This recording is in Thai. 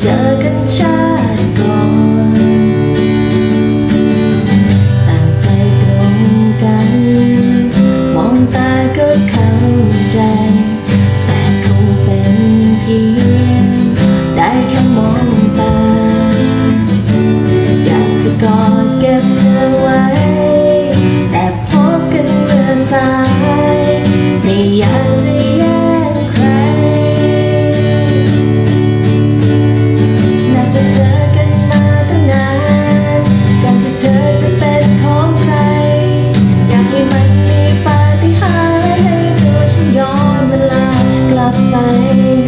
เจอกันชาติก่อน away